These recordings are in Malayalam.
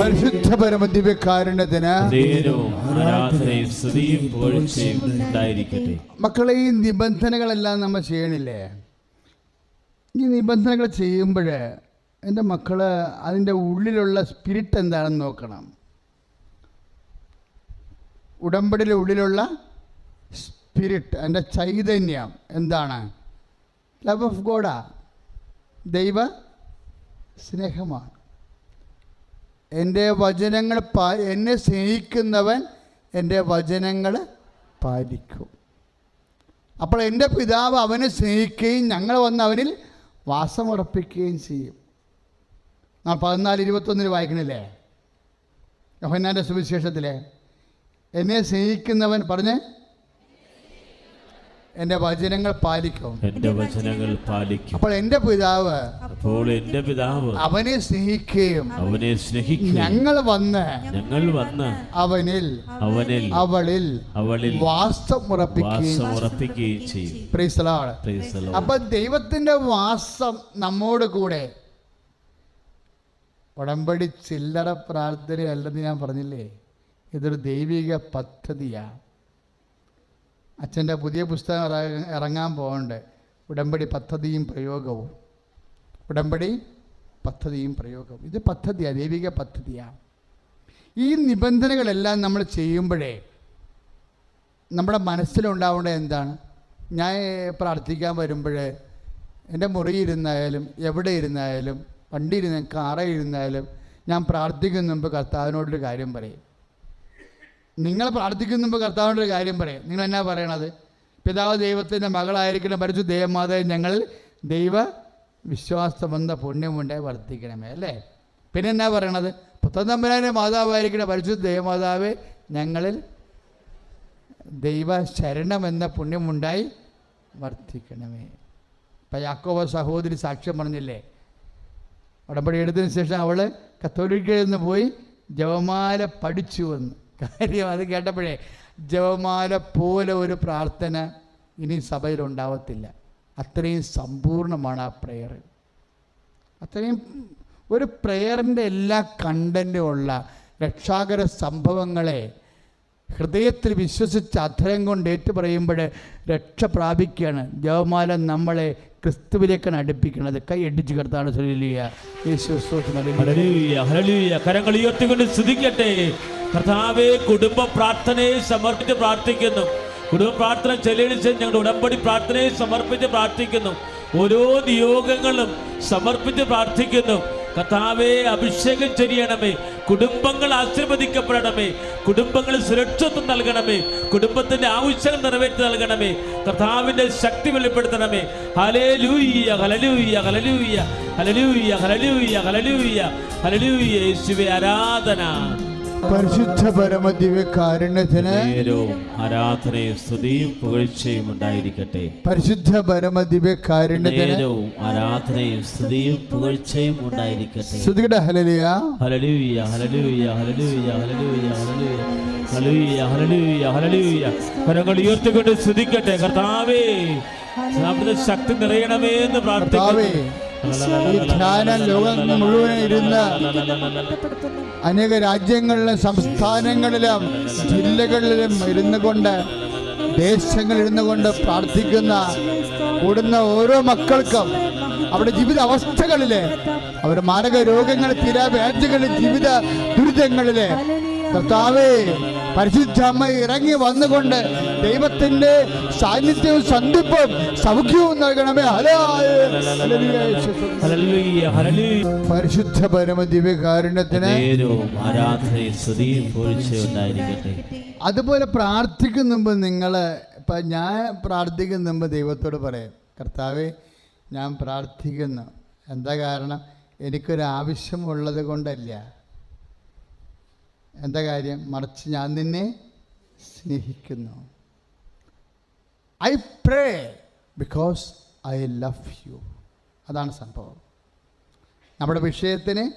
പരിശുദ്ധ പുകഴ്ചയും മക്കളെ ഈ നിബന്ധനകളെല്ലാം നമ്മൾ ചെയ്യണില്ലേ? ഈ നിബന്ധനകൾ ചെയ്യുമ്പോൾ എന്റെ മക്കൾ അതിന്റെ ഉള്ളിലുള്ള സ്പിരിറ്റ് എന്താണെന്ന് നോക്കണം. ഉടമ്പടിയുടെ ഉള്ളിലുള്ള സ്പിരിറ്റ് എന്റെ ചൈതന്യം എന്താണ്? ലവ് ഓഫ് ഗോഡാ ദൈവ സ്നേഹമാണ്. എന്റെ വചനങ്ങൾ പാ എന്നെ സ്നേഹിക്കുന്നവൻ എന്റെ വചനങ്ങൾ പാലിക്കും. അപ്പോൾ എന്റെ പിതാവ് അവനെ സ്നേഹിക്കുകയും ഞങ്ങൾ വന്ന് അവനിൽ വാസമുറപ്പിക്കുകയും ചെയ്യും. നാം പതിനാല് ഇരുപത്തൊന്നിന് വായിക്കണില്ലേ? യോഹന്നാന്റെ സുവിശേഷത്തിലെ എന്നെ സ്നേഹിക്കുന്നവൻ പറഞ്ഞ് എന്റെ വചനങ്ങൾ പാലിക്കും. എന്റെ വചനങ്ങൾ പാലിക്കും. അപ്പോൾ എന്റെ പിതാവ് അപ്പോൾ എന്റെ പിതാവ് അവനെ സ്നേഹിക്കുകയും അവനെ സ്നേഹിക്കുകയും ഞങ്ങൾ വന്ന് ഞങ്ങൾ വന്ന് അവനിൽ അവനിൽ അവളിൽ അവളിൽ വാസ്തം ഉറപ്പിക്കുകയും ചെയ്യും. അപ്പൊ ദൈവത്തിന്റെ വാസം നമ്മോട് കൂടെ. ഉടമ്പടി ചില്ലറ പ്രാർത്ഥനയല്ലെന്ന് ഞാൻ പറഞ്ഞില്ലേ? ഇതൊരു ദൈവിക പദ്ധതിയാണ്. അച്ഛന്റെ പുതിയ പുസ്തകം ഇറങ്ങാൻ പോകുന്നുണ്ട് ഉടമ്പടി പദ്ധതിയും പ്രയോഗവും. ഉടമ്പടി പദ്ധതിയും പ്രയോഗവും. ഇത് പദ്ധതിയാണ് ദൈവിക പദ്ധതിയാണ് ഈ നിബന്ധനകളെല്ലാം നമ്മൾ ചെയ്യുമ്പോഴേ നമ്മുടെ മനസ്സിലുണ്ടാവേണ്ടത് എന്താണ്? ഞാൻ പ്രാർത്ഥിക്കാൻ വരുമ്പോഴേ എന്റെ മുറിയിരുന്നായാലും എവിടെ ഇരുന്നായാലും വണ്ടിയിരുന്ന കാറേ ഇരുന്നായാലും ഞാൻ പ്രാർത്ഥിക്കുന്ന മുമ്പ് കർത്താവിനോടൊരു കാര്യം പറയും. നിങ്ങൾ പ്രാർത്ഥിക്കുന്ന കർത്താവിന്റെ ഒരു കാര്യം പറയാം. നിങ്ങൾ എന്നാ പറയണത്? പിതാവ് ദൈവത്തിന്റെ മകളായിരിക്കണം പരിശുദ്ധ ദേവമാതാവ് ഞങ്ങൾ ദൈവ വിശ്വാസമെന്ന പുണ്യമുണ്ടായി വർദ്ധിക്കണമേ അല്ലേ? പിന്നെ എന്നാ പറയണത്? പുത്തൻ തമ്പുരാന്റെ മാതാവായിരിക്കണം പരിശുദ്ധ ദേവമാതാവ് ഞങ്ങളിൽ ദൈവ ശരണമെന്ന പുണ്യമുണ്ടായി വർദ്ധിക്കണമേ ഇപ്പം യാക്കോവ സഹോദരി സാക്ഷ്യം പറഞ്ഞില്ലേ? ഉടമ്പടി എടുത്തതിന് ശേഷം അവൾ കത്തോലിക്കയിൽ നിന്ന് പോയി ജപമാല പഠിച്ചു വന്നു കാര്യം അത് കേട്ടപ്പോഴേ ജപമാല പോലെ ഒരു പ്രാർത്ഥന ഇനി സഭയിൽ ഉണ്ടാവത്തില്ല അത്രയും സമ്പൂർണമാണ് ആ പ്രെയർ അത്രയും ഒരു പ്രെയറിന്റെ എല്ലാ കണ്ടന്റും ഉള്ള രക്ഷാകര സംഭവങ്ങളെ ഹൃദയത്തിൽ വിശ്വസിച്ച് അധരം കൊണ്ട് ഏറ്റുപറയുമ്പോൾ രക്ഷ പ്രാപിക്കുകയാണ്. ജവമാല നമ്മളെ ക്രിസ്തുവിലേക്കാണ് അടുപ്പിക്കുന്നത്. കൈ അടിച്ച് കിടത്താണ്. കരങ്ങൾ ഉയർത്തിക്കൊണ്ട് സ്തുതിക്കട്ടെ. കർത്താവെ കുടുംബ പ്രാർത്ഥനയെ സമർപ്പിച്ച് പ്രാർത്ഥിക്കുന്നു. കുടുംബ പ്രാർത്ഥന ചെലവഴിച്ച് ഞങ്ങളുടെ ഉടമ്പടി പ്രാർത്ഥനയെ സമർപ്പിച്ച് പ്രാർത്ഥിക്കുന്നു. ഓരോ നിയോഗങ്ങളും സമർപ്പിച്ച് പ്രാർത്ഥിക്കുന്നു. കർത്താവെ അഭിഷേകം ചെയ്യണമേ കുടുംബങ്ങൾ ആശീർവദിക്കപ്പെടണമേ. കുടുംബങ്ങൾ സുരക്ഷിതത്വം നൽകണമേ. കുടുംബത്തിന്റെ ആവശ്യങ്ങൾ നിറവേറ്റി നൽകണമേ. കർത്താവിന്റെ ശക്തി വെളിപ്പെടുത്തണമേ. Hallelujah hallelujah hallelujah hallelujah hallelujah hallelujah hallelujah hallelujah ആരാധന. പരിശുദ്ധ പരമ ദിവ്യകാരുണ്യത്തിന് ആരാധനയും സ്തുതിയും പുകഴ്ചയും ഉണ്ടായിരിക്കട്ടെ. പരിശുദ്ധ പരമ ദിവ്യകാരുണ്യത്തിന് ആരാധനയും സ്തുതിയും പുകഴ്ചയും ഉണ്ടായിരിക്കട്ടെ. സ്തുതിയുടെ hallelujah hallelujah hallelujah hallelujah hallelujah hallelujah. Hallelujah hallelujah കരങ്ങൾ ഉയർത്തിക്കൊണ്ട് സ്തുതിക്കട്ടെ. കർത്താവേ നമ്മുടെ ശക്തി നിറയണമേ എന്ന് പ്രാർത്ഥിക്കാവേ പ്രാർത്ഥിക്കുന്നു ഈ ധ്യാന ലോകം മുഴുവൻ ഇരുന്ന് അനേക രാജ്യങ്ങളിലും സംസ്ഥാനങ്ങളിലും ജില്ലകളിലും ഇരുന്നു കൊണ്ട് ദേശങ്ങളിൽ ഇരുന്നു കൊണ്ട് പ്രാർത്ഥിക്കുന്ന കൂടുന്ന ഓരോ മക്കൾക്കും അവരുടെ ജീവിത അവസ്ഥകളിലെ അവരുടെ മാരക രോഗങ്ങൾ തീരാവേദകളിലെ ജീവിത ദുരിതങ്ങളിലെ കർത്താവേ പരിശുദ്ധ അമ്മ ഇറങ്ങി വന്നുകൊണ്ട് ദൈവത്തിന്റെ സാന്നിധ്യവും സന്ധിപ്പും സൗഖ്യവും നൽകണമേ. പരിശുദ്ധ പരമ ദിവ്യകാരുണ്യത്തിന് നേരവും ആരാധനയും സ്തുതിയും ഉണ്ടായിരിക്കട്ടെ. അതുപോലെ പ്രാർത്ഥിക്കും മുമ്പ് നിങ്ങൾ ഇപ്പം ഞാൻ പ്രാർത്ഥിക്കുന്ന മുമ്പ് ദൈവത്തോട് പറയാം കർത്താവേ ഞാൻ പ്രാർത്ഥിക്കുന്നു. എന്താ കാരണം? എനിക്കൊരു ആവശ്യമുള്ളത് കൊണ്ടല്ല. എന്താ കാര്യം? മറിച്ച് ഞാൻ നിന്നെ സ്നേഹിക്കുന്നു. I pray because I love you അതാണ് സംഭവം. നമ്മുടെ വിഷയത്തിന്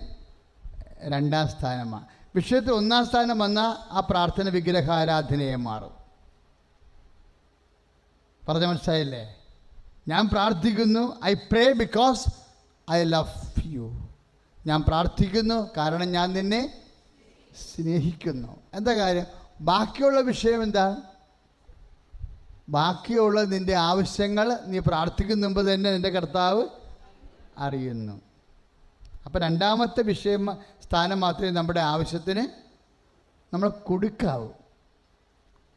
രണ്ടാം സ്ഥാനമാണ്. വിഷയത്തിൽ ഒന്നാം സ്ഥാനം വന്നാൽ ആ പ്രാർത്ഥന വിഗ്രഹാരാധനയെ മാറും. പറഞ്ഞ മനസ്സിലായില്ലേ? ഞാൻ പ്രാർത്ഥിക്കുന്നു I pray because I love you ഞാൻ പ്രാർത്ഥിക്കുന്നു കാരണം ഞാൻ നിന്നെ സ്നേഹിക്കുന്നു. എന്താ കാര്യം? ബാക്കിയുള്ള വിഷയം എന്താ? ബാക്കിയുള്ള നിന്റെ ആവശ്യങ്ങൾ നീ പ്രാർത്ഥിക്കുന്ന മുമ്പ് തന്നെ നിന്റെ കർത്താവ് അറിയുന്നു. അപ്പം രണ്ടാമത്തെ വിഷയം സ്ഥാനം മാത്രമേ നമ്മുടെ ആവശ്യത്തിന് നമ്മൾ കൊടുക്കാവൂ.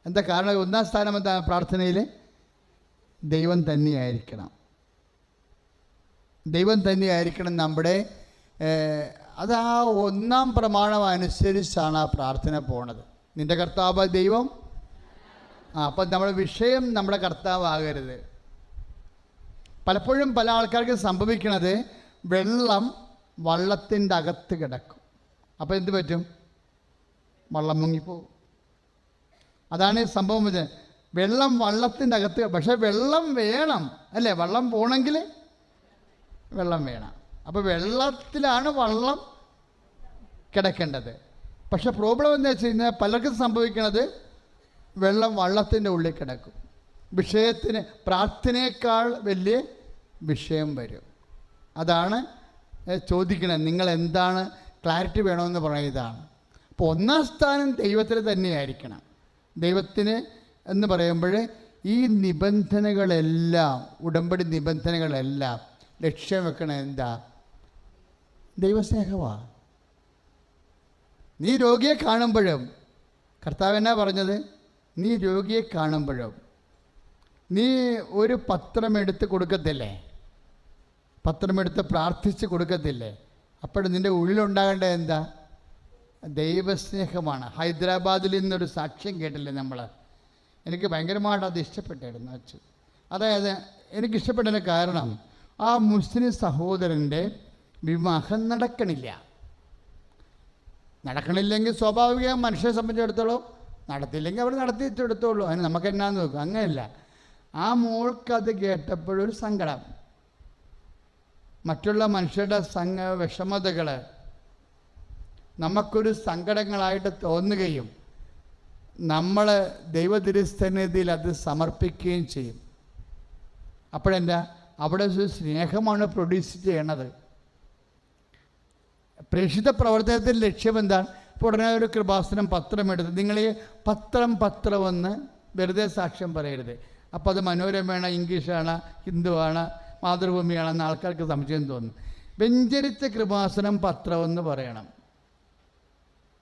എന്താ കാരണം? ഒന്നാം സ്ഥാനം എന്താ പ്രാർത്ഥനയിൽ ദൈവം തന്നെയായിരിക്കണം. ദൈവം തന്നെയായിരിക്കണം നമ്മുടെ അത് ആ ഒന്നാം പ്രമാണം അനുസരിച്ചാണ് ആ പ്രാർത്ഥന പോണത്. നിന്റെ കർത്താവ് ദൈവം? ആ അപ്പം നമ്മുടെ വിഷയം നമ്മുടെ കർത്താവാകരുത്. പലപ്പോഴും പല ആൾക്കാർക്ക് സംഭവിക്കണത് വെള്ളം വള്ളത്തിന്റെ അകത്ത് കിടക്കും. അപ്പോൾ എന്ത് പറ്റും? വള്ളം മുങ്ങിപ്പോവും. അതാണ് സംഭവം വെച്ചത് വെള്ളം വള്ളത്തിന്റെ അകത്ത് പക്ഷേ വെള്ളം വേണം. അല്ലേ? വള്ളം പോകണമെങ്കിൽ വെള്ളം വേണം. അപ്പോൾ വെള്ളത്തിലാണ് വള്ളം കിടക്കേണ്ടത്. പക്ഷെ പ്രോബ്ലം എന്താ വെച്ച് കഴിഞ്ഞാൽ പലർക്കും സംഭവിക്കുന്നത് വെള്ളം വള്ളത്തിന്റെ ഉള്ളിൽ കിടക്കും. വിഷയത്തിന് പ്രാർത്ഥനയേക്കാൾ വലിയ വിഷയം വരും. അതാണ് ചോദിക്കുന്നത് നിങ്ങൾ എന്താണ് ക്ലാരിറ്റി വേണമെന്ന് പറയുന്നതാണ്. അപ്പോൾ ഒന്നാം സ്ഥാനം ദൈവത്തിന് തന്നെയായിരിക്കണം. ദൈവത്തിന് എന്ന് പറയുമ്പോൾ ഈ നിബന്ധനകളെല്ലാം ഉടമ്പടി നിബന്ധനകളെല്ലാം ലക്ഷ്യം വെക്കണത് എന്താ? ദൈവസ്നേഹമാണ് നീ രോഗിയെ കാണുമ്പോഴും കർത്താവ് എന്നാ പറഞ്ഞത്? നീ രോഗിയെ കാണുമ്പോഴും. നീ ഒരു പത്രമെടുത്ത് കൊടുക്കത്തില്ലേ? പത്രമെടുത്ത് പ്രാർത്ഥിച്ച് കൊടുക്കത്തില്ലേ? അപ്പോൾ നിന്റെ ഉള്ളിലുണ്ടാകേണ്ടത് എന്താ? ദൈവസ്നേഹമാണ്. ഹൈദരാബാദിൽ നിന്നൊരു സാക്ഷ്യം കേട്ടില്ലേ നമ്മൾ എനിക്ക് ഭയങ്കരമായിട്ട് അത് ഇഷ്ടപ്പെട്ടായിരുന്നു അച്ഛൻ. അതായത് എനിക്ക് ഇഷ്ടപ്പെട്ടതിന് കാരണം ആ മുസ്ലിം സഹോദരന്റെ വിവാഹം നടക്കണില്ല. നടക്കണില്ലെങ്കിൽ സ്വാഭാവികം മനുഷ്യനെ സംബന്ധിച്ചിടത്തോളം നടത്തില്ലെങ്കിൽ അവർ നടത്തിയിട്ടെടുത്തോളൂ അതിന് നമുക്ക് എന്നാന്ന് നോക്കും? അങ്ങനെയല്ല. ആ മോൾക്കത് കേട്ടപ്പോഴൊരു സങ്കടം. മറ്റുള്ള മനുഷ്യരുടെ സംഘ വിഷമതകൾ നമുക്കൊരു സങ്കടങ്ങളായിട്ട് തോന്നുകയും നമ്മൾ ദൈവതിരുസ്ഥനിധിയിൽ അത് സമർപ്പിക്കുകയും ചെയ്യും. അപ്പോഴെന്താ? അവിടെ ഒരു സ്നേഹമാണ് പ്രൊഡ്യൂസ് ചെയ്യണത്. പ്രേക്ഷിത പ്രവർത്തനത്തിന്റെ ലക്ഷ്യം എന്താണ്? ഉടനെ ഒരു കൃപാസനം പത്രം എടുത്ത് നിങ്ങൾ ഈ പത്രം പത്രമെന്ന് വെറുതെ സാക്ഷ്യം പറയരുത്. അപ്പോൾ അത് മനോരമയാണ് ഇംഗ്ലീഷാണ് ഹിന്ദുവാണ് മാതൃഭൂമിയാണെന്ന് ആൾക്കാർക്ക് സംശയം തോന്നും. വെഞ്ചരിച്ച കൃപാസനം പത്രമെന്ന് പറയണം.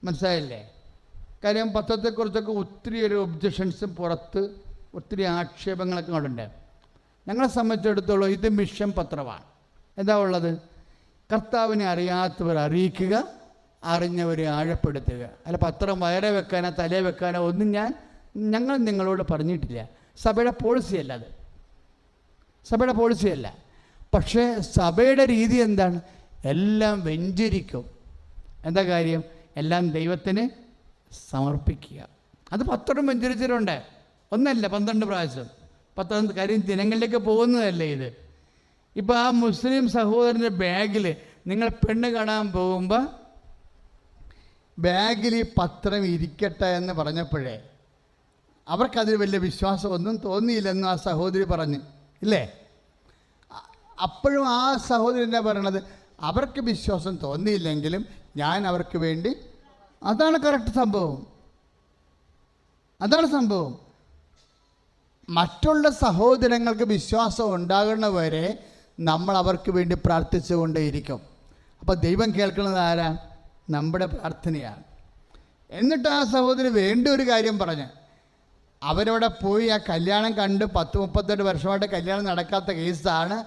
മനസ്സിലായില്ലേ? കാര്യം പത്രത്തെക്കുറിച്ചൊക്കെ ഒത്തിരി ഒരു ഒബ്ജക്ഷൻസ് പുറത്ത് ഒത്തിരി ആക്ഷേപങ്ങളൊക്കെ ഉണ്ട് ഞങ്ങളെ സംബന്ധിച്ചിടത്തോളം ഇത് മിഷൻ പത്രമാണ്. എന്താ ഉള്ളത്? കർത്താവിനെ അറിയാത്തവർ അറിയിക്കുക അറിഞ്ഞവരെ ആഴപ്പെടുത്തുക. അല്ല പത്രം വയറെ വെക്കാനോ തലേ വെക്കാനോ ഒന്നും ഞാൻ ഞങ്ങൾ നിങ്ങളോട് പറഞ്ഞിട്ടില്ല. സഭയുടെ പോളിസിയല്ല അത്. സഭയുടെ പോളിസിയല്ല. പക്ഷേ സഭയുടെ രീതി എന്താണ്? എല്ലാം വെഞ്ചരിക്കും. എന്താ കാര്യം? എല്ലാം ദൈവത്തിന് സമർപ്പിക്കുക. അത് പത്രം വെഞ്ചരിച്ചിട്ടുണ്ട്. ഒന്നല്ല പന്ത്രണ്ട് പ്രാവശ്യം. പത്രം കാര്യം ദിനങ്ങളിലേക്ക് പോകുന്നതല്ലേ ഇത്? ഇപ്പോൾ ആ മുസ്ലിം സഹോദരന്റെ ബാഗിൽ നിങ്ങൾ പെണ്ണ് കാണാൻ പോകുമ്പോൾ ബാഗിൽ ഈ പത്രം ഇരിക്കട്ടെ എന്ന് പറഞ്ഞപ്പോഴേ അവർക്കതിൽ വലിയ വിശ്വാസമൊന്നും തോന്നിയില്ലെന്ന് ആ സഹോദരി പറഞ്ഞു. ഇല്ലേ? അപ്പോഴും ആ സഹോദരി എന്താ പറയണത്? അവർക്ക് വിശ്വാസം തോന്നിയില്ലെങ്കിലും ഞാൻ അവർക്ക് വേണ്ടി അതാണ് കറക്റ്റ് സംഭവം. അതാണ് സംഭവം. മറ്റുള്ള സഹോദരങ്ങൾക്ക് വിശ്വാസം ഉണ്ടാകുന്നവരെ നമ്മൾ അവർക്ക് വേണ്ടി പ്രാർത്ഥിച്ചുകൊണ്ടേയിരിക്കും. അപ്പോൾ ദൈവം കേൾക്കുന്നത് ആരാ? നമ്മുടെ പ്രാർത്ഥനയാണ്. എന്നിട്ട് ആ സഹോദരി വേണ്ട ഒരു കാര്യം പറഞ്ഞ് അവരവിടെ പോയി ആ കല്യാണം കണ്ട് പത്ത് മുപ്പത്തെട്ട് വർഷമായിട്ട് കല്യാണം നടക്കാത്ത കേസാണ്.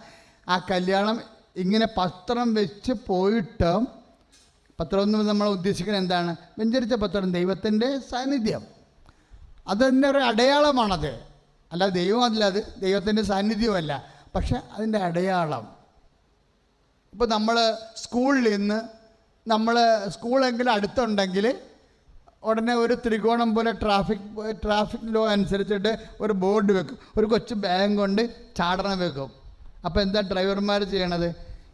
ആ കല്യാണം ഇങ്ങനെ പത്രം വെച്ച് പോയിട്ട് പത്രം എന്ന് നമ്മൾ ഉദ്ദേശിക്കുന്നത് എന്താണ്? വെഞ്ചരിച്ച പത്രം ദൈവത്തിന്റെ സാന്നിധ്യം. അതെന്നൊരു ഒരു അടയാളമാണത്. അല്ല ദൈവമല്ല അത്. ദൈവത്തിന്റെ സാന്നിധ്യമല്ല. പക്ഷെ അതിന്റെ അടയാളം. ഇപ്പോൾ നമ്മൾ സ്കൂളിൽ നിന്ന് നമ്മൾ സ്കൂളെങ്കിലും അടുത്തുണ്ടെങ്കിൽ ഉടനെ ഒരു ത്രികോണം പോലെ ട്രാഫിക് ട്രാഫിക് ലോ അനുസരിച്ചിട്ട് ഒരു ബോർഡ് വെക്കും. ഒരു കൊച്ചു ബാഗ് കൊണ്ട് ചാടണം വെക്കും. അപ്പോൾ എന്താ ഡ്രൈവർമാർ ചെയ്യണത്?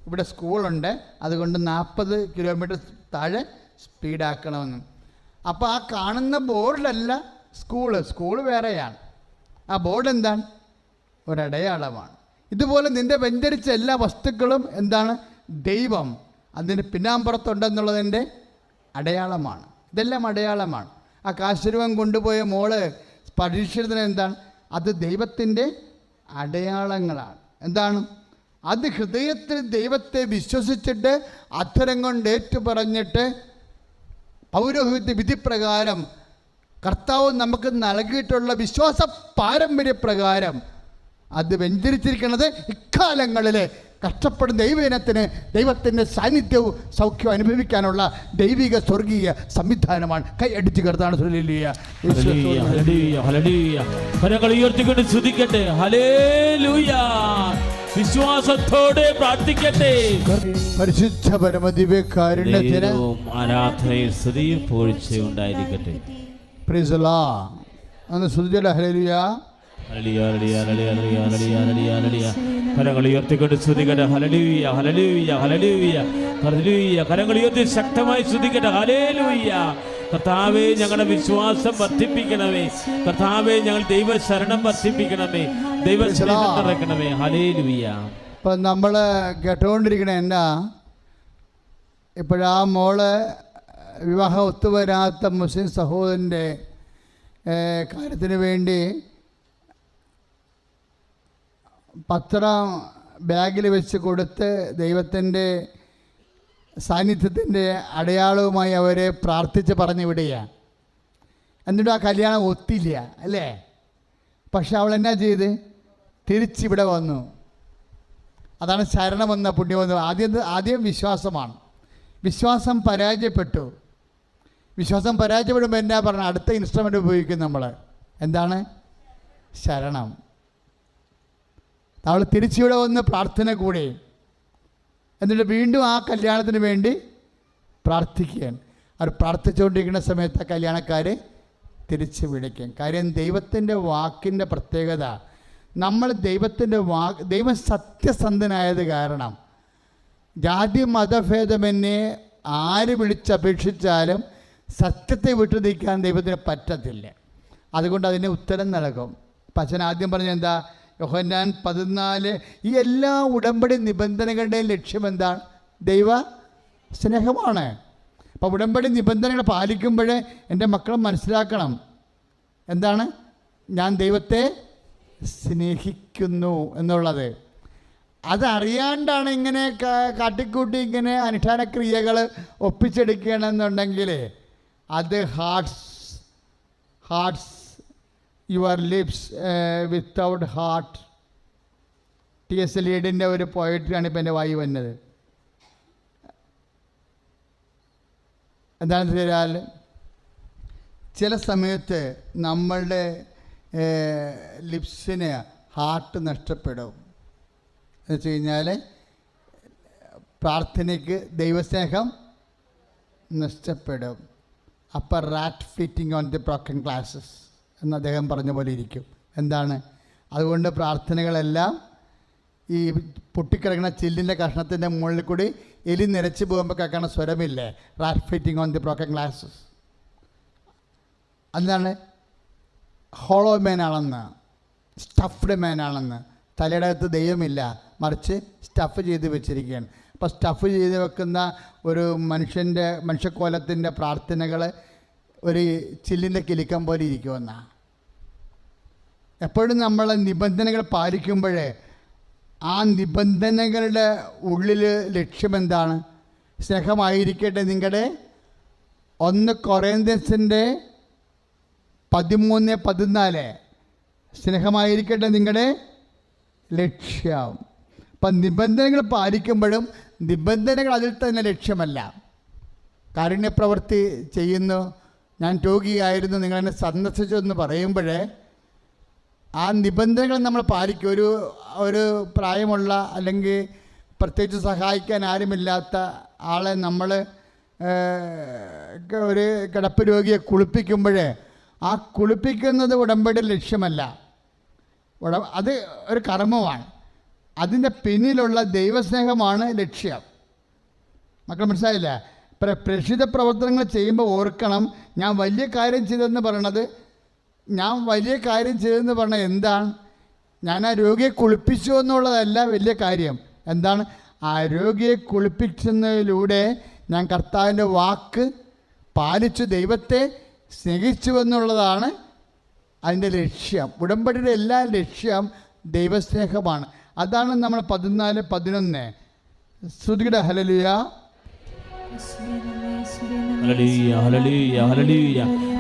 ഇവിടെ സ്കൂളുണ്ട്. അതുകൊണ്ട് നാൽപ്പത് കിലോമീറ്റർ താഴെ സ്പീഡാക്കണമെന്ന്. അപ്പോൾ ആ കാണുന്ന ബോർഡിലല്ല സ്കൂൾ. സ്കൂൾ വേറെയാണ്. ആ ബോർഡ് എന്താണ്? ഒരടയാളമാണ്. ഇതുപോലെ നിന്റെ വെഞ്ചരിച്ച എല്ലാ വസ്തുക്കളും എന്താണ്? ദൈവം. അതിന് പിന്നാമ്പുറത്തുണ്ടെന്നുള്ളതിന്റെ അടയാളമാണ്. ഇതെല്ലാം അടയാളമാണ്. ആ കാശുരൂപം കൊണ്ടുപോയ മോൾ പരീക്ഷിച്ചതിന് എന്താണ്? അത് ദൈവത്തിന്റെ അടയാളങ്ങളാണ്. എന്താണ്? അത് ഹൃദയത്തിൽ ദൈവത്തെ വിശ്വസിച്ചിട്ട് അധരം കൊണ്ട് ഏറ്റുപറഞ്ഞിട്ട് പൗരോഹിത്യ വിധിപ്രകാരം കർത്താവ് നമുക്ക് നൽകിയിട്ടുള്ള വിശ്വാസ പാരമ്പര്യപ്രകാരം അത് വ്യഞ്ചരിച്ചിരിക്കുന്നത് ഇക്കാലങ്ങളിൽ കഷ്ടപ്പെടുന്ന ദൈവജനത്തിന് ദൈവത്തിന്റെ സാന്നിധ്യവും സൗഖ്യവും അനുഭവിക്കാനുള്ള ദൈവിക സ്വർഗീയ സംവിധാനമാണ്. കൈ അടിച്ചു. കരങ്ങൾ ഉയർത്തിക്കൊണ്ട് ഹലേലൂയ വിശ്വാസത്തോടെ പ്രാർത്ഥിക്കട്ടെ. പരിശുദ്ധ പരമദിവ്യ കാരുണ്യത്തിന് ആരാധനയിൽ സ്തുതിയും പൂഴ്ചയും ഉണ്ടായിരിക്കട്ടെ. പ്രിസലാ ഒന്ന് ശ്രുതിയുടെ ഹരലിയ കരങ്ങൾ ഉയർത്തിക്കൊണ്ട് ശ്രുതികട ഹലലൂയ ഹലലൂയ ഹലലൂയ ഹലലൂയ കരങ്ങൾ ഉയർത്തി ശക്തമായി ശ്രുതികട ഹലേലൂയ കർത്താവെ ഞങ്ങളുടെ വിശ്വാസം വർദ്ധിപ്പിക്കണമേ. കർത്താവെ ഞങ്ങൾ ദൈവ ശരണം വർദ്ധിപ്പിക്കണമേ. ദൈവ ശരണം നിറയ്ക്കണമേ. ഹലേലൂയ ഇപ്പൊ നമ്മൾ കേട്ടുകൊണ്ടിരിക്കണ എന്നാ ഇപ്പോഴാ മോൾ വിവാഹം ഒത്തുവരാത്ത മുസ്ലിം സഹോദരന്റെ കാര്യത്തിന് വേണ്ടി പത്രം ബാഗിൽ വെച്ച് കൊടുത്ത് ദൈവത്തിന്റെ സാന്നിധ്യത്തിന്റെ അടയാളവുമായി അവരെ പ്രാർത്ഥിച്ച് പറഞ്ഞു വിടുകയാണ്. എന്നിട്ട് ആ കല്യാണം ഒത്തില്ല അല്ലേ? പക്ഷെ അവൾ എന്നാ ചെയ്ത്? തിരിച്ചിവിടെ വന്നു. അതാണ് ശരണമെന്ന പുണ്യമെന്ന് ആദ്യം ആദ്യം വിശ്വാസമാണ്. വിശ്വാസം പരാജയപ്പെട്ടു. വിശ്വാസം പരാജയപ്പെടുമ്പോൾ എന്നാ പറഞ്ഞ? അടുത്ത ഇൻസ്ട്രുമെന്റ് ഉപയോഗിക്കും നമ്മൾ എന്താണ്? ശരണം. അവൾ തിരിച്ചിവിടെ വന്ന് പ്രാർത്ഥന കൂടെ. എന്നിട്ട് വീണ്ടും ആ കല്യാണത്തിന് വേണ്ടി പ്രാർത്ഥിക്കുകയാണ്. അവർ പ്രാർത്ഥിച്ചുകൊണ്ടിരിക്കുന്ന സമയത്ത് കല്യാണക്കാർ തിരിച്ച് വിളിക്കും കാര്യം ദൈവത്തിന്റെ വാക്കിന്റെ പ്രത്യേകത നമ്മൾ ദൈവത്തിന്റെ വാക്ക് ദൈവം സത്യസന്ധനായത് കാരണം ജാതി മതഭേദമെന്നെ ആര് വിളിച്ചപേക്ഷിച്ചാലും സത്യത്തെ വിട്ടു നിൽക്കാൻ ദൈവത്തിന് പറ്റത്തില്ല. അതുകൊണ്ട് അതിന് ഉത്തരം നൽകും. പച്ചൻ ആദ്യം പറഞ്ഞ എന്താ? യോഹന്നാൻ പതിനാല് ഈ എല്ലാ ഉടമ്പടി നിബന്ധനകളുടെയും ലക്ഷ്യം എന്താണ്? ദൈവ സ്നേഹമാണ്. അപ്പോൾ ഉടമ്പടി നിബന്ധനകൾ പാലിക്കുമ്പോഴേ എന്റെ മക്കൾ മനസ്സിലാക്കണം. എന്താണ്? ഞാൻ ദൈവത്തെ സ്നേഹിക്കുന്നു എന്നുള്ളത്. അതറിയാണ്ടാണ് ഇങ്ങനെ കാട്ടിക്കൂട്ടി ഇങ്ങനെ അനുഷ്ഠാന ക്രിയകൾ ഒപ്പിച്ചെടുക്കണമെന്നുണ്ടെങ്കിൽ അത് hearts hearts your lips without heart. T S ലീഡിന്റെ ഒരു പോയട്രിയാണ് ഇപ്പം എന്റെ വായി വന്നത്. എന്താണെന്ന് വെച്ചാൽ ചില സമയത്ത് നമ്മളുടെ ലിപ്സിന് ഹാർട്ട് നഷ്ടപ്പെടും. എന്ന് വെച്ച് കഴിഞ്ഞാൽ പ്രാർത്ഥനയ്ക്ക് ദൈവസ്നേഹം നഷ്ടപ്പെടും. Upper rat fitting on the broken classes എന്ന് അദ്ദേഹം പറഞ്ഞ പോലെ ഇരിക്കും. എന്താണ്? അതുകൊണ്ട് പ്രാർത്ഥനകളെല്ലാം ഈ പൊട്ടിക്കിടക്കുന്ന ചില്ലിന്റെ കഷ്ണത്തിന്റെ മുകളിൽ കൂടി എലി നിരച്ച് പോകുമ്പോൾ കേൾക്കണ സ്വരമില്ലേ? Rat fitting on the broken glasses എന്താണ്? ഹോളോ മേനാണെന്ന് സ്റ്റഫ്ഡ് മേനാണെന്ന് തലയുടെ അകത്ത് ദൈവമില്ല. മറിച്ച് സ്റ്റഫ് ചെയ്ത് വെച്ചിരിക്കുകയാണ്. അപ്പോൾ സ്റ്റഫ് ചെയ്ത് വെക്കുന്ന ഒരു മനുഷ്യന്റെ മനുഷ്യക്കോലത്തിന്റെ പ്രാർത്ഥനകൾ ഒരു ചില്ലിന്റെ കിലുക്കം പോലെ ഇരിക്കുമെന്നാണ് എപ്പോഴും നമ്മൾ നിബന്ധനകൾ പാലിക്കുമ്പോഴേ ആ നിബന്ധനകളുടെ ഉള്ളിൽ ലക്ഷ്യമെന്താണ് സ്നേഹമായിരിക്കട്ടെ നിങ്ങളുടെ ഒന്ന് കൊറേന്തസിന്റെ പതിമൂന്ന് പതിനാല്. സ്നേഹമായിരിക്കട്ടെ നിങ്ങളുടെ ലക്ഷ്യം. അപ്പം നിബന്ധനകൾ പാലിക്കുമ്പോഴും നിബന്ധനകൾ അതിൽ തന്നെ ലക്ഷ്യമല്ല. കാരുണ്യപ്രവൃത്തി ചെയ്യുന്നു. ഞാൻ രോഗിയായിരുന്നു നിങ്ങളെന്നെ സന്ദർശിച്ചു എന്ന് പറയുമ്പോഴേ ആ നിബന്ധനകൾ നമ്മൾ പാലിക്കും. ഒരു ഒരു പ്രായമുള്ള അല്ലെങ്കിൽ പ്രത്യേകിച്ച് സഹായിക്കാൻ ആരുമില്ലാത്ത ആളെ നമ്മൾ ഒരു കിടപ്പ് രോഗിയെ കുളിപ്പിക്കുമ്പോഴേ ആ കുളിപ്പിക്കുന്നത് ഉടമ്പടി ലക്ഷ്യമല്ല. ഉട അത് ഒരു കർമ്മമാണ്. അതിന്റെ പിന്നിലുള്ള ദൈവസ്നേഹമാണ് ലക്ഷ്യം. മക്കൾ മനസ്സിലായില്ല? പ്ര പ്രേക്ഷിത പ്രവർത്തനങ്ങൾ ചെയ്യുമ്പോൾ ഓർക്കണം ഞാൻ വലിയ കാര്യം ചെയ്തെന്ന് പറയണത് ഞാൻ വലിയ കാര്യം ചെയ്തെന്ന് പറഞ്ഞാൽ എന്താണ്? ഞാൻ ആ രോഗിയെ കുളിപ്പിച്ചു എന്നുള്ളതല്ല വലിയ കാര്യം. എന്താണ്? ആ രോഗിയെ കുളിപ്പിക്കുന്നതിലൂടെ ഞാൻ കർത്താവിന്റെ വാക്ക് പാലിച്ചു ദൈവത്തെ സ്നേഹിച്ചു എന്നുള്ളതാണ് അതിന്റെ ലക്ഷ്യം. ഉടമ്പടിയുടെ എല്ലാ ലക്ഷ്യം ദൈവസ്നേഹമാണ്. അതാണ് നമ്മൾ പതിനാല് പതിനൊന്ന്. ശ്രുതിയുടെ ഹലലിയ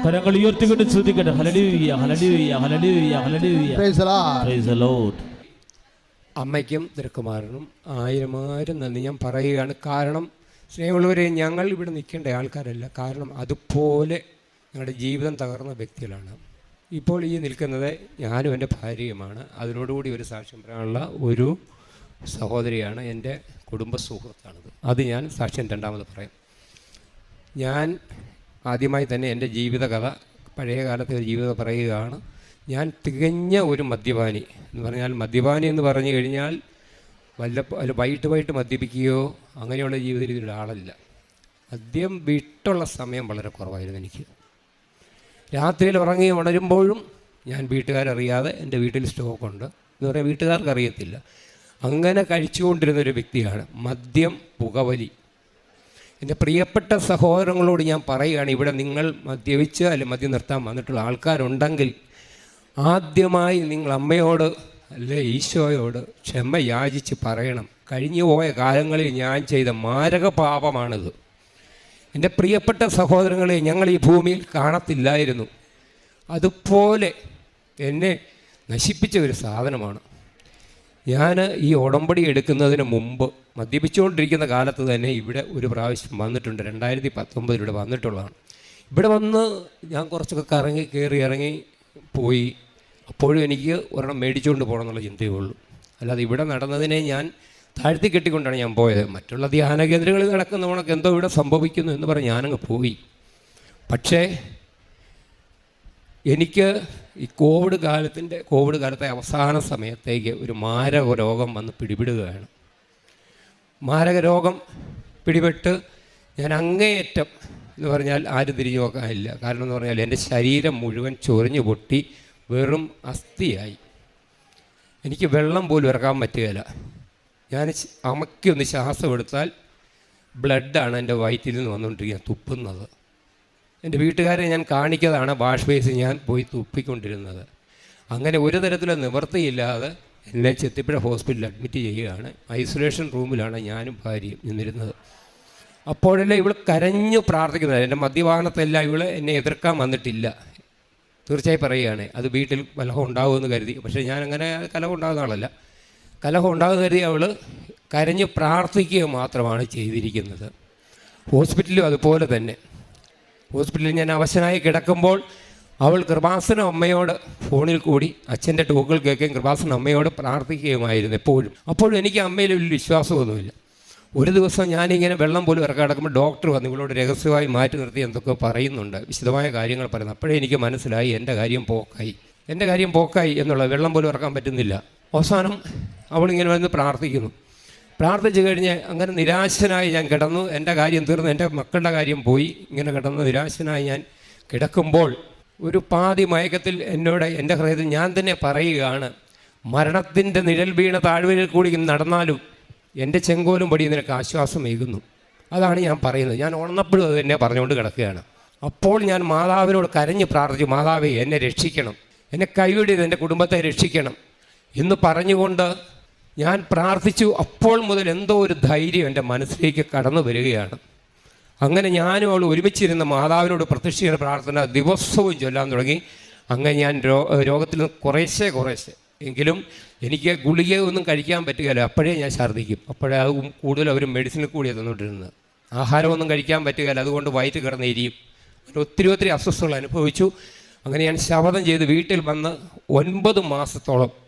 കരങ്ങൾ ഉയർത്തിക്കൊണ്ട് ശ്രദ്ധിക്കട്ടെ. Hallelujah hallelujah hallelujah hallelujah. Praise praise the Lord അമ്മയ്ക്കും തിരക്കുമാരനും ആയിരം ആയിരം നന്ദി ഞാൻ പറയുകയാണ്. കാരണം സ്നേഹമുള്ളവരെ ഞങ്ങൾ ഇവിടെ നിൽക്കേണ്ട ആൾക്കാരല്ല. കാരണം അതുപോലെ ഞങ്ങളുടെ ജീവിതം തകർന്ന വ്യക്തികളാണ്. ഇപ്പോൾ ഈ നിൽക്കുന്നത് ഞാനും എന്റെ ഭാര്യയുമാണ്. അതിനോടുകൂടി ഒരു സാക്ഷ്യം പറയാനുള്ള ഒരു സഹോദരിയാണ് എന്റെ കുടുംബ സുഹൃത്താണത് അത് ഞാൻ സാക്ഷ്യം രണ്ടാമത് പറയാം. ഞാൻ ആദ്യമായി തന്നെ എന്റെ ജീവിതകഥ പഴയ കാലത്തെ ഒരു ജീവിതം പറയുകയാണ്. ഞാൻ തികഞ്ഞ ഒരു മദ്യപാനി എന്ന് പറഞ്ഞാൽ മദ്യപാനി എന്ന് പറഞ്ഞു കഴിഞ്ഞാൽ വല്ല അല്ല വൈകിട്ട് വൈകിട്ട് മദ്യപിക്കുകയോ അങ്ങനെയുള്ള ജീവിത രീതിയിലുള്ള ആളല്ല. മദ്യം വിട്ടുള്ള സമയം വളരെ കുറവായിരുന്നു എനിക്ക്. രാത്രിയിൽ ഉറങ്ങി ഉണരുമ്പോഴും ഞാൻ വീട്ടുകാരറിയാതെ എന്റെ വീട്ടിൽ സ്റ്റോക്കുണ്ട്. എന്ന് പറയാൻ വീട്ടുകാർക്ക് അറിയത്തില്ല. അങ്ങനെ കഴിച്ചുകൊണ്ടിരുന്ന ഒരു വ്യക്തിയാണ്. മദ്യം പുകവലി. എന്റെ പ്രിയപ്പെട്ട സഹോദരങ്ങളോട് ഞാൻ പറയുകയാണ് ഇവിടെ നിങ്ങൾ മദ്യപിച്ച് അല്ലെങ്കിൽ മദ്യം നിർത്താൻ വന്നിട്ടുള്ള ആൾക്കാരുണ്ടെങ്കിൽ ആദ്യമായി നിങ്ങൾ അമ്മയോട് അല്ലെ ഈശോയോട് ക്ഷമ യാചിച്ച് പറയണം. കഴിഞ്ഞു പോയ കാലങ്ങളിൽ ഞാൻ ചെയ്ത മാരക പാപമാണിത്. എന്റെ പ്രിയപ്പെട്ട സഹോദരങ്ങളെ ഞങ്ങൾ ഈ ഭൂമിയിൽ കാണത്തില്ലായിരുന്നു. അതുപോലെ എന്നെ നശിപ്പിച്ച ഒരു സാധനമാണ്. ഞാൻ ഈ ഉടമ്പടി എടുക്കുന്നതിന് മുമ്പ് മദ്യപിച്ചുകൊണ്ടിരിക്കുന്ന കാലത്ത് തന്നെ ഇവിടെ ഒരു പ്രാവശ്യം വന്നിട്ടുണ്ട്. രണ്ടായിരത്തി പത്തൊമ്പതിൽ ഇവിടെ വന്നിട്ടുള്ളതാണ്. ഇവിടെ വന്ന് ഞാൻ കുറച്ചൊക്കെ കറങ്ങി കയറി ഇറങ്ങി പോയി. അപ്പോഴും എനിക്ക് ഒരെണ്ണം മേടിച്ചുകൊണ്ട് പോകണം എന്നുള്ള ചിന്തയേ ഉള്ളൂ. അല്ലാതെ ഇവിടെ നടന്നതിനെ ഞാൻ താഴ്ത്തി കെട്ടിക്കൊണ്ടാണ് ഞാൻ പോയത്. മറ്റുള്ള ധ്യാന കേന്ദ്രങ്ങളിൽ നടക്കുന്ന ഉണക്ക് എന്തോ ഇവിടെ സംഭവിക്കുന്നു എന്ന് പറഞ്ഞ് ഞാനങ്ങ് പോയി. പക്ഷേ എനിക്ക് ഈ കോവിഡ് കാലത്തിന്റെ കോവിഡ് കാലത്തെ അവസാന സമയത്തേക്ക് ഒരു മാരക രോഗം വന്ന് പിടിപെടുകയാണ്. മാരക രോഗം പിടിപെട്ട് ഞാൻ അങ്ങേയറ്റം എന്ന് പറഞ്ഞാൽ ആരും തിരിഞ്ഞു നോക്കാനില്ല. കാരണം എന്ന് പറഞ്ഞാൽ എന്റെ ശരീരം മുഴുവൻ ചൊറിഞ്ഞു പൊട്ടി വെറും അസ്ഥിയായി. എനിക്ക് വെള്ളം പോലും ഇറക്കാൻ പറ്റുകയില്ല. ഞാൻ അമക്കി ഒന്ന് ശ്വാസം എടുത്താൽ ബ്ലഡാണ് എന്റെ വയറ്റിൽ നിന്ന് വന്നുകൊണ്ടിരിക്കുന്നത് തുപ്പുന്നത്. എന്റെ വീട്ടുകാരെ ഞാൻ കാണിക്കതാണ് വാഷ് ബേസ് ഞാൻ പോയി തുപ്പിക്കൊണ്ടിരുന്നത്. അങ്ങനെ ഒരു തരത്തിലും നിവർത്തിയില്ലാതെ എന്നെ ചെത്തിപ്പുഴ ഹോസ്പിറ്റലിൽ അഡ്മിറ്റ് ചെയ്യുകയാണ്. ഐസൊലേഷൻ റൂമിലാണ് ഞാനും ഭാര്യയും നിന്നിരുന്നത്. അപ്പോഴെല്ലാം ഇവൾ കരഞ്ഞു പ്രാർത്ഥിക്കുന്നത്. എന്റെ മദ്യപാനത്തെല്ലാം ഇവൾ എന്നെ എതിർക്കാൻ വന്നിട്ടില്ല. തീർച്ചയായും പറയുകയാണ് അത് വീട്ടിൽ കലഹം ഉണ്ടാകുമെന്ന് കരുതി. പക്ഷേ ഞാൻ അങ്ങനെ കലഹം ഉണ്ടാകുന്ന ആളല്ല. കലഹം ഉണ്ടാകുന്ന കരുതി അവൾ കരഞ്ഞ് പ്രാർത്ഥിക്കുക മാത്രമാണ് ചെയ്തിരിക്കുന്നത്. ഹോസ്പിറ്റലും അതുപോലെ തന്നെ. ഹോസ്പിറ്റലിൽ ഞാൻ അവശനായി കിടക്കുമ്പോൾ അവൾ കൃപാസന അമ്മയോട് ഫോണിൽ കൂടി അച്ഛന്റെ ടോക്കുകൾ കേൾക്കുകയും കൃപാസന അമ്മയോട് പ്രാർത്ഥിക്കുകയുമായിരുന്നു എപ്പോഴും. അപ്പോഴും എനിക്ക് അമ്മയിൽ വലിയ വിശ്വാസമൊന്നുമില്ല. ഒരു ദിവസം ഞാനിങ്ങനെ വെള്ളം പോലും ഇറക്കാൻ കിടക്കുമ്പോൾ ഡോക്ടർ വന്ന് ഇവളോട് രഹസ്യമായി മാറ്റി നിർത്തി എന്തൊക്കെ പറയുന്നുണ്ട്. വിശദമായ കാര്യങ്ങൾ പറയുന്നു. അപ്പോഴേ എനിക്ക് മനസ്സിലായി എന്റെ കാര്യം പോക്കായി. എന്റെ കാര്യം പോക്കായി എന്നുള്ളത് വെള്ളം പോലും ഇറക്കാൻ പറ്റുന്നില്ല. അവസാനം അവളിങ്ങനെ വന്ന് പ്രാർത്ഥിക്കുന്നു. പ്രാർത്ഥിച്ചു കഴിഞ്ഞ് അങ്ങനെ നിരാശനായി ഞാൻ കിടന്നു. എന്റെ കാര്യം തീർന്നു. എന്റെ മക്കളുടെ കാര്യം പോയി. ഇങ്ങനെ കിടന്നു നിരാശനായി ഞാൻ കിടക്കുമ്പോൾ ഒരു പാതി മയക്കത്തിൽ എന്നോട് എന്റെ ഹൃദയത്തിൽ ഞാൻ തന്നെ പറയുകയാണ് മരണത്തിന്റെ നിഴൽ വീണ താഴ്വരയിൽ കൂടി നടന്നാലും എന്റെ ചെങ്കോലും പടി നിനക്ക് ആശ്വാസമേകുന്നു അതാണ് ഞാൻ പറയുന്നത്. ഞാൻ ഉണർന്നപ്പോഴും അത് തന്നെ പറഞ്ഞുകൊണ്ട് കിടക്കുകയാണ്. അപ്പോൾ ഞാൻ മാതാവിനോട് കരഞ്ഞ് പ്രാർത്ഥിച്ചു മാതാവേ എന്നെ രക്ഷിക്കണം. എന്നെ കൈവിടിയത് എന്റെ കുടുംബത്തെ രക്ഷിക്കണം. എന്ന് പറഞ്ഞുകൊണ്ട് ഞാൻ പ്രാർത്ഥിച്ചു അപ്പോൾ മുതൽ എന്തോ ഒരു ധൈര്യം എന്റെ മനസ്സിലേക്ക് കടന്നു വരികയാണ്. അങ്ങനെ ഞാനും അവൾ ഒരുമിച്ചിരുന്ന മാതാവിനോട് പ്രത്യക്ഷിക്കുന്ന പ്രാർത്ഥന ദിവസവും ചൊല്ലാൻ തുടങ്ങി. അങ്ങനെ ഞാൻ രോ രോഗത്തിൽ നിന്ന് കുറേശ്ശെ കുറേശ്ശെ. എങ്കിലും എനിക്ക് ഗുളിക ഒന്നും കഴിക്കാൻ പറ്റുകയില്ല. അപ്പോഴേ ഞാൻ ഛർദ്ദിക്കും. അപ്പോഴേ അത് കൂടുതൽ അവർ മെഡിസിനിൽ കൂടിയാണ് തന്നുകൊണ്ടിരുന്നത്. ആഹാരമൊന്നും കഴിക്കാൻ പറ്റുകയില്ല. അതുകൊണ്ട് വയറ്റ് കിടന്ന് എരിയും അങ്ങനെ ഒത്തിരി ഒത്തിരി അസ്വസ്ഥകൾ അനുഭവിച്ചു. അങ്ങനെ ഞാൻ ശപഥം ചെയ്ത് വീട്ടിൽ വന്ന് ഒൻപത് മാസത്തോളം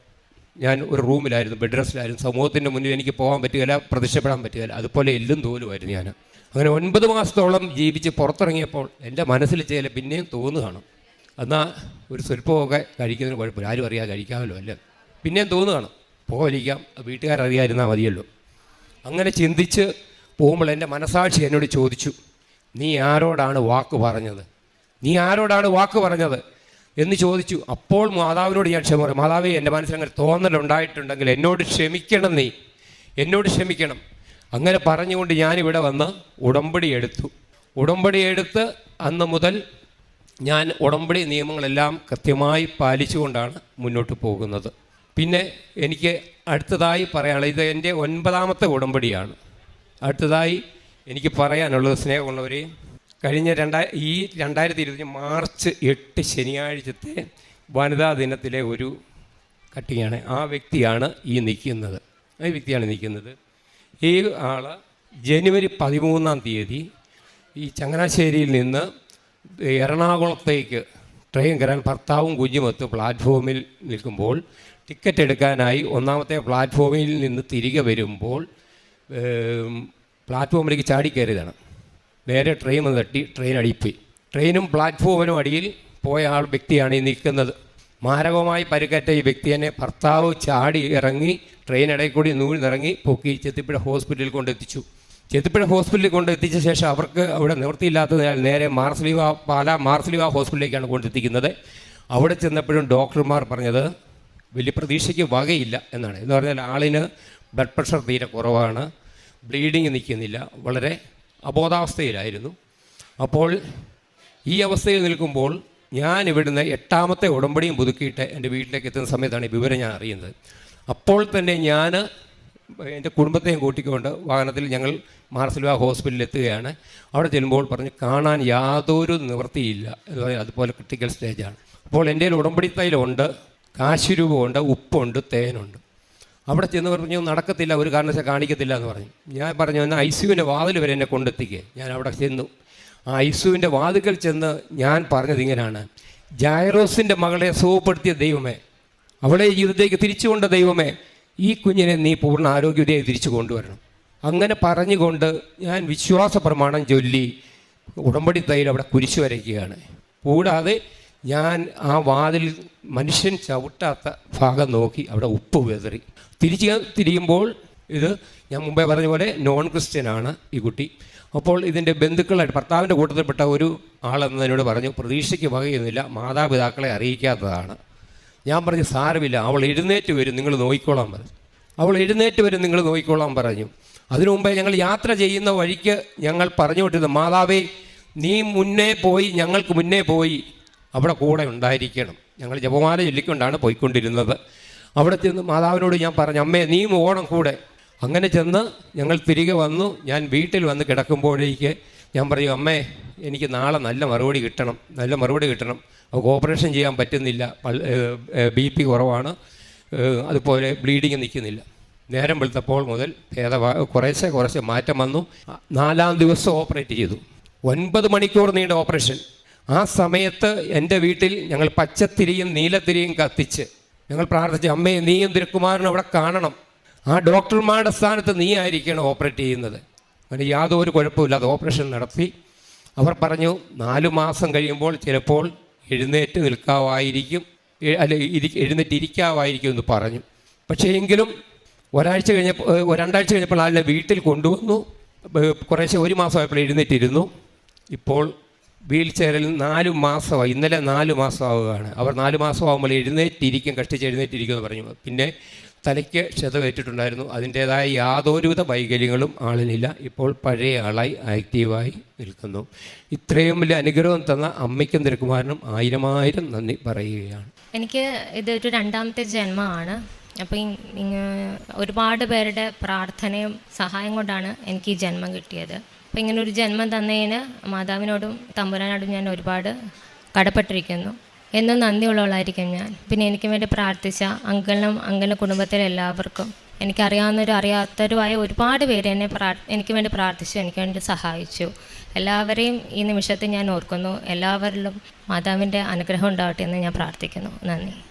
ഞാൻ ഒരു റൂമിലായിരുന്നു ബെഡ് റെസ്റ്റിലായിരുന്നു സമൂഹത്തിന്റെ മുന്നിൽ എനിക്ക് പോകാൻ പറ്റുകയില്ല പ്രത്യക്ഷപ്പെടാൻ പറ്റുകയില്ല. അതുപോലെ എല്ലും തോലുമായിരുന്നു ഞാൻ. അങ്ങനെ ഒൻപത് മാസത്തോളം ജീവിച്ച് പുറത്തിറങ്ങിയപ്പോൾ എന്റെ മനസ്സിൽ ചില പിന്നെയും തോന്നുകയാണ്. എന്നാൽ ഒരു സ്വല്പമൊക്കെ കഴിക്കുന്നതിന് കുഴപ്പമില്ല. ആരും അറിയാതെ കഴിക്കാമല്ലോ അല്ലേ? പിന്നെയും തോന്നുകയാണ്. പോകലിക്കാം വീട്ടുകാരറിയാതിരുന്നാൽ മതിയല്ലോ. അങ്ങനെ ചിന്തിച്ച് പോകുമ്പോൾ എന്റെ മനസാക്ഷി എന്നോട് ചോദിച്ചു നീ ആരോടാണ് വാക്ക് പറഞ്ഞത്? നീ ആരോടാണ് വാക്ക് പറഞ്ഞത്? എന്ന് ചോദിച്ചു. അപ്പോൾ മാതാവിനോട് ഞാൻ ക്ഷമ മാതാവേ എന്റെ മനസ്സിൽ അങ്ങനെ തോന്നലുണ്ടായിട്ടുണ്ടെങ്കിൽ എന്നോട് ക്ഷമിക്കണം നീ. എന്നോട് ക്ഷമിക്കണം. അങ്ങനെ പറഞ്ഞുകൊണ്ട് ഞാനിവിടെ വന്ന് ഉടമ്പടി എടുത്തു. ഉടമ്പടി എടുത്ത് അന്ന് മുതൽ ഞാൻ ഉടമ്പടി നിയമങ്ങളെല്ലാം കൃത്യമായി പാലിച്ചുകൊണ്ടാണ് മുന്നോട്ട് പോകുന്നത്. പിന്നെ എനിക്ക് അടുത്തതായി പറയാനുള്ളത് ഇത് എന്റെ ഒൻപതാമത്തെ ഉടമ്പടിയാണ്. അടുത്തതായി എനിക്ക് പറയാനുള്ളത് സ്നേഹമുള്ളവരെ കഴിഞ്ഞ രണ്ടാ ഈ രണ്ടായിരത്തി ഇരുപത്തി മാർച്ച് എട്ട് ശനിയാഴ്ചത്തെ വനിതാ ദിനത്തിലെ ഒരു കട്ടിയാണ്. ആ വ്യക്തിയാണ് ഈ നിൽക്കുന്നത്. ആ വ്യക്തിയാണ് നിൽക്കുന്നത്. ഈ ആൾ ജനുവരി പതിമൂന്നാം തീയതി ഈ ചങ്ങനാശ്ശേരിയിൽ നിന്ന് എറണാകുളത്തേക്ക് ട്രെയിൻ കയറാൻ ഭർത്താവും കുഞ്ഞുമൊത്ത് പ്ലാറ്റ്ഫോമിൽ നിൽക്കുമ്പോൾ ടിക്കറ്റ് എടുക്കാനായി ഒന്നാമത്തെ പ്ലാറ്റ്ഫോമിൽ നിന്ന് തിരികെ വരുമ്പോൾ പ്ലാറ്റ്ഫോമിലേക്ക് ചാടിക്കയറിയതാണ് നേരെ ട്രെയിൻ തട്ടി ട്രെയിൻ അടിപ്പോയി ട്രെയിനും പ്ലാറ്റ്ഫോമിനും അടിയിൽ പോയ ആൾ വ്യക്തിയാണ് ഈ നിൽക്കുന്നത്. മാരകമായി പരിക്കേറ്റ ഈ വ്യക്തിയെ ഭർത്താവ് ചാടി ഇറങ്ങി ട്രെയിൻ ഇടയിൽ കൂടി നൂഴ്ന്നിറങ്ങി പൊക്കി ചെത്തിപ്പുഴ ഹോസ്പിറ്റലിൽ കൊണ്ടെത്തിച്ചു. ചെത്തിപ്പുഴ ഹോസ്പിറ്റലിൽ കൊണ്ടെത്തിച്ച ശേഷം അവർക്ക് അവിടെ നിവൃത്തിയില്ലാത്തതിനാൽ നേരെ മാർസലിവ പാല മാർസലിവ ഹോസ്പിറ്റലിലേക്കാണ് കൊണ്ടെത്തിക്കുന്നത്. അവിടെ ചെന്നപ്പോഴും ഡോക്ടർമാർ പറഞ്ഞത് വലിയ പ്രതീക്ഷയ്ക്ക് വകയില്ല എന്നാണ്. എന്ന് പറഞ്ഞാൽ ആളിന് ബ്ലഡ് പ്രഷർ തീരെ കുറവാണ്. ബ്ലീഡിങ് നിൽക്കുന്നില്ല. വളരെ അബോധാവസ്ഥയിലായിരുന്നു. അപ്പോൾ ഈ അവസ്ഥയിൽ നിൽക്കുമ്പോൾ ഞാൻ ഇവിടുന്ന് എട്ടാമത്തെ ഉടമ്പടിയും പുതുക്കിയിട്ട് എന്റെ വീട്ടിലേക്ക് എത്തുന്ന സമയത്താണ് ഈ വിവരം ഞാൻ അറിയുന്നത്. അപ്പോൾ തന്നെ ഞാൻ എന്റെ കുടുംബത്തെയും കൂട്ടിക്കൊണ്ട് വാഹനത്തിൽ ഞങ്ങൾ മാർസൽവ ഹോസ്പിറ്റലിൽ എത്തുകയാണ്. അവിടെ ചെല്ലുമ്പോൾ പറഞ്ഞ് കാണാൻ യാതൊരു നിവൃത്തിയില്ല. എന്ന് പറയുന്നത് അതുപോലെ ക്രിട്ടിക്കൽ സ്റ്റേജാണ്. അപ്പോൾ എന്റെ ഉടമ്പടി തൈലമുണ്ട് കാശുരൂപമുണ്ട് ഉപ്പുണ്ട് തേനുണ്ട്. അവിടെ ചെന്ന് പറഞ്ഞു നടക്കത്തില്ല ഒരു കാരണവശാൽ കാണിക്കത്തില്ല എന്ന് പറഞ്ഞു. ഞാൻ പറഞ്ഞു എന്നാൽ ഐസുവിന്റെ വാതിൽ വരെ എന്നെ കൊണ്ടെത്തിക്കുക ഞാൻ അവിടെ ചെന്നു. ആ ഐസുവിന്റെ വാതിക്കൽ ചെന്ന് ഞാൻ പറഞ്ഞത് ഇങ്ങനെയാണ്. ജൈറോസിന്റെ മകളെ സുഖപ്പെടുത്തിയ ദൈവമേ അവളെ ജീവിതത്തേക്ക് തിരിച്ചു കൊണ്ട ദൈവമേ ഈ കുഞ്ഞിനെ നീ പൂർണ ആരോഗ്യതയായി തിരിച്ചു കൊണ്ടുവരണം. അങ്ങനെ പറഞ്ഞുകൊണ്ട് ഞാൻ വിശ്വാസ പ്രമാണം ചൊല്ലി ഉടമ്പടി തൈൽ അവിടെ കുരിശു വരയ്ക്കുകയാണ്. കൂടാതെ ഞാൻ ആ വാതിൽ മനുഷ്യൻ ചവിട്ടാത്ത ഭാഗം നോക്കി അവിടെ ഉപ്പ് വെതറി. തിരിച്ച് തിരിയുമ്പോൾ ഇത് ഞാൻ മുമ്പേ പറഞ്ഞ പോലെ നോൺ ക്രിസ്ത്യനാണ് ഈ കുട്ടി. അപ്പോൾ ഇതിന്റെ ബന്ധുക്കളായിട്ട് ഭർത്താവിന്റെ കൂട്ടത്തിൽപ്പെട്ട ഒരു ആളെന്നതിനോട് പറഞ്ഞു പ്രതീക്ഷയ്ക്ക് വകയൊന്നുമില്ല മാതാപിതാക്കളെ അറിയിക്കാത്തതാണ്. ഞാൻ പറഞ്ഞു സാരമില്ല അവൾ എഴുന്നേറ്റ് വരും നിങ്ങൾ നോക്കിക്കോളാൻ പറഞ്ഞു അവൾ എഴുന്നേറ്റ് വരും നിങ്ങൾ നോക്കിക്കോളാൻ പറഞ്ഞു. അതിനു മുമ്പേ ഞങ്ങൾ യാത്ര ചെയ്യുന്ന വഴിക്ക് ഞങ്ങൾ പറഞ്ഞു വിട്ടിരുന്നു മാതാവേ നീ മുന്നേ പോയി ഞങ്ങൾക്ക് മുന്നേ പോയി അവിടെ കൂടെ ഉണ്ടായിരിക്കണം. ഞങ്ങൾ ജപമാല ചൊല്ലിക്കൊണ്ടാണ് പോയിക്കൊണ്ടിരുന്നത്. അവിടെ ചെന്ന് മാതാവിനോട് ഞാൻ പറഞ്ഞു അമ്മേ നീ ഓണം കൂടെ. അങ്ങനെ ചെന്ന് ഞങ്ങൾ തിരികെ വന്നു. ഞാൻ വീട്ടിൽ വന്ന് കിടക്കുമ്പോഴേക്ക് ഞാൻ പറയും അമ്മേ എനിക്ക് നാളെ നല്ല മറുപടി കിട്ടണം നല്ല മറുപടി കിട്ടണം. അവൾക്ക് ഓപ്പറേഷൻ ചെയ്യാൻ പറ്റുന്നില്ല ബി പി കുറവാണ്. അതുപോലെ ബ്ലീഡിങ് നിൽക്കുന്നില്ല. നേരം വെളുത്തപ്പോൾ മുതൽ ഭേദമാ കുറേശ്ശെ കുറേശ്ശെ മാറ്റം വന്നു. നാലാം ദിവസം ഓപ്പറേറ്റ് ചെയ്തു. ഒൻപത് മണിക്കൂർ നീണ്ട ഓപ്പറേഷൻ. ആ സമയത്ത് എന്റെ വീട്ടിൽ ഞങ്ങൾ പച്ചത്തിരിയും നീലത്തിരിയും കത്തിച്ച് ഞങ്ങൾ പ്രാർത്ഥിച്ചു അമ്മേ നീയും തിരുക്കുമാരനും അവിടെ കാണണം. ആ ഡോക്ടർമാരുടെ സ്ഥാനത്ത് നീ ആയിരിക്കണം ഓപ്പറേറ്റ് ചെയ്യുന്നത്. അങ്ങനെ യാതൊരു കുഴപ്പമില്ലാതെ ഓപ്പറേഷൻ നടത്തി. അവർ പറഞ്ഞു നാല് മാസം കഴിയുമ്പോൾ ചിലപ്പോൾ എഴുന്നേറ്റ് നിൽക്കാവായിരിക്കും അല്ലെ ഇരി എഴുന്നേറ്റ് ഇരിക്കാവായിരിക്കും എന്ന് പറഞ്ഞു. പക്ഷേ എങ്കിലും ഒരാഴ്ച കഴിഞ്ഞപ്പോൾ രണ്ടാഴ്ച കഴിഞ്ഞപ്പോൾ ആളിനെ വീട്ടിൽ കൊണ്ടുവന്നു. കുറേശ്ശെ ഒരു മാസമായപ്പോൾ എഴുന്നേറ്റിരുന്നു. ഇപ്പോൾ വീൽ ചെയറിൽ നാല് മാസമായി ഇന്നലെ നാല് മാസമാവുകയാണ്. അവർ നാല് മാസമാകുമ്പോൾ എഴുന്നേറ്റിരിക്കും കഷ്ടിച്ച് എഴുന്നേറ്റിരിക്കും എന്ന് പറഞ്ഞു. പിന്നെ തലയ്ക്ക് ക്ഷതമേറ്റിട്ടുണ്ടായിരുന്നു. അതിന്റേതായ യാതൊരുവിധ വൈകല്യങ്ങളും ആളിനില്ല. ഇപ്പോൾ പഴയ ആളായി ആക്റ്റീവായി നിൽക്കുന്നു. ഇത്രയും വലിയ അനുഗ്രഹം തന്ന അമ്മയ്ക്കും തിരക്കുമാരനും ആയിരമായിരം ആയിരം നന്ദി പറയുകയാണ്. എനിക്ക് ഇതൊരു രണ്ടാമത്തെ ജന്മമാണ്. അപ്പോൾ ഒരുപാട് പേരുടെ പ്രാർത്ഥനയും സഹായം കൊണ്ടാണ് എനിക്ക് ഈ ജന്മം കിട്ടിയത്. അപ്പോൾ ഇങ്ങനെ ഒരു ജന്മം തന്നതിന് മാതാവിനോടും തമ്പുരാനോടും ഞാൻ ഒരുപാട് കടപ്പെട്ടിരിക്കുന്നു. എന്നും നന്ദിയുള്ളവളായിരിക്കും ഞാൻ. പിന്നെ എനിക്ക് വേണ്ടി പ്രാർത്ഥിച്ച അങ്കിളിനും അങ്കിളിന്റെ കുടുംബത്തിലെ എല്ലാവർക്കും എനിക്കറിയാവുന്നവരും അറിയാത്തവരുമായ ഒരുപാട് പേര് എന്നെ എനിക്ക് വേണ്ടി പ്രാർത്ഥിച്ചു എനിക്ക് വേണ്ടി സഹായിച്ചു. എല്ലാവരെയും ഈ നിമിഷത്തിൽ ഞാൻ ഓർക്കുന്നു. എല്ലാവരിലും മാതാവിന്റെ അനുഗ്രഹം ഉണ്ടാവട്ടെ എന്ന് ഞാൻ പ്രാർത്ഥിക്കുന്നു. നന്ദി.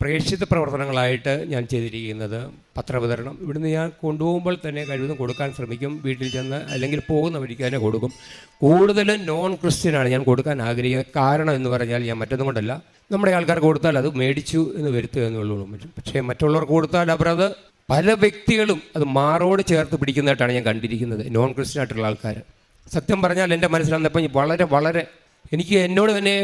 പ്രേക്ഷിത പ്രവർത്തനങ്ങളായിട്ട് ഞാൻ ചെയ്തിരിക്കുന്നത് പത്രവിതരണം. ഇവിടുന്ന് ഞാൻ കൊണ്ടുപോകുമ്പോൾ തന്നെ കഴിവതും കൊടുക്കാൻ ശ്രമിക്കും. വീട്ടിൽ ചെന്ന് അല്ലെങ്കിൽ പോകുന്ന വഴിക്ക് തന്നെ കൊടുക്കും. കൂടുതലും നോൺ ക്രിസ്ത്യനാണ് ഞാൻ കൊടുക്കാൻ ആഗ്രഹിക്കുന്നത്. കാരണം എന്ന് പറഞ്ഞാൽ ഞാൻ മറ്റൊന്നും കൊണ്ടല്ല. നമ്മുടെ ആൾക്കാർക്ക് കൊടുത്താൽ അത് മേടിച്ചു എന്ന് വരുത്തുക എന്നുള്ളൂ പക്ഷേ മറ്റുള്ളവർക്ക് കൊടുത്താൽ അവരത് പല വ്യക്തികളും അത് മാറോട് ചേർത്ത് പിടിക്കുന്നതായിട്ടാണ് ഞാൻ കണ്ടിരിക്കുന്നത്. നോൺ ക്രിസ്ത്യൻ ആയിട്ടുള്ള ആൾക്കാർ സത്യം പറഞ്ഞാൽ എന്റെ മനസ്സിൽ വന്നപ്പോൾ വളരെ വളരെ എനിക്ക് എന്നോട് തന്നെ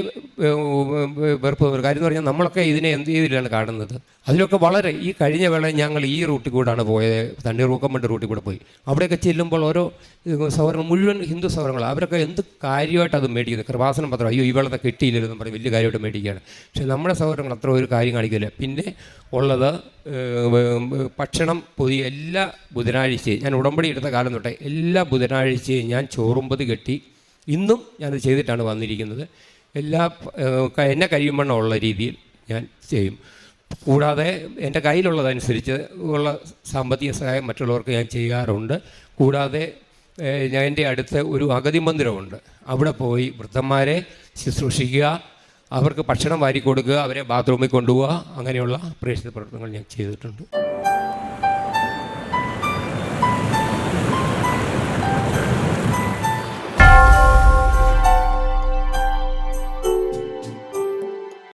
വെറുപ്പ്. കാര്യം എന്ന് പറഞ്ഞാൽ നമ്മളൊക്കെ ഇതിനെ എന്ത് രീതിയിലാണ് കാണുന്നത്? അതിലൊക്കെ വളരെ ഈ കഴിഞ്ഞ വേള ഞങ്ങൾ ഈ റൂട്ടിൽ കൂടാണ് പോയത്. തണ്ണീർമുക്കമ്മന്റെ റൂട്ടിൽ കൂടെ പോയി. അവിടെയൊക്കെ ചെല്ലുമ്പോൾ ഓരോ സൗരങ്ങൾ മുഴുവൻ ഹിന്ദു സൗരങ്ങൾ അവരൊക്കെ എന്ത് കാര്യമായിട്ട് അത് മേടിക്കുന്നത് കൃപാസനം പത്രം അയ്യോ ഈ വെള്ളത്തെ കിട്ടിയില്ലെന്ന് പറഞ്ഞ് വലിയ കാര്യമായിട്ട് മേടിക്കുകയാണ്. പക്ഷേ നമ്മുടെ സൗരങ്ങൾ അത്ര ഒരു കാര്യം കാണിക്കില്ല പിന്നെ ഉള്ളത് ഭക്ഷണം പൊതി എല്ലാ ബുധനാഴ്ചയും ഞാൻ ഉടമ്പടി എടുത്ത കാലം തൊട്ടേ എല്ലാ ബുധനാഴ്ചയും ഞാൻ ചോറുമ്പത് കെട്ടി ഇന്നും ഞാനത് ചെയ്തിട്ടാണ് വന്നിരിക്കുന്നത്. എല്ലാ എന്നെ കഴിയുമ്പോൾ ഉള്ള രീതിയിൽ ഞാൻ ചെയ്യും. കൂടാതെ എന്റെ കയ്യിലുള്ളതനുസരിച്ച് ഉള്ള സാമ്പത്തിക സഹായം മറ്റുള്ളവർക്ക് ഞാൻ ചെയ്യാറുണ്ട്. കൂടാതെ ഞാൻ എന്റെ അടുത്ത് ഒരു അഗതി മന്ദിരമുണ്ട്. അവിടെ പോയി വൃദ്ധന്മാരെ ശുശ്രൂഷിക്കുക അവർക്ക് ഭക്ഷണം വാരി കൊടുക്കുക അവരെ ബാത്റൂമിൽ കൊണ്ടുപോവുക അങ്ങനെയുള്ള പ്രേക്ഷിത പ്രവർത്തനങ്ങൾ ഞാൻ ചെയ്തിട്ടുണ്ട്.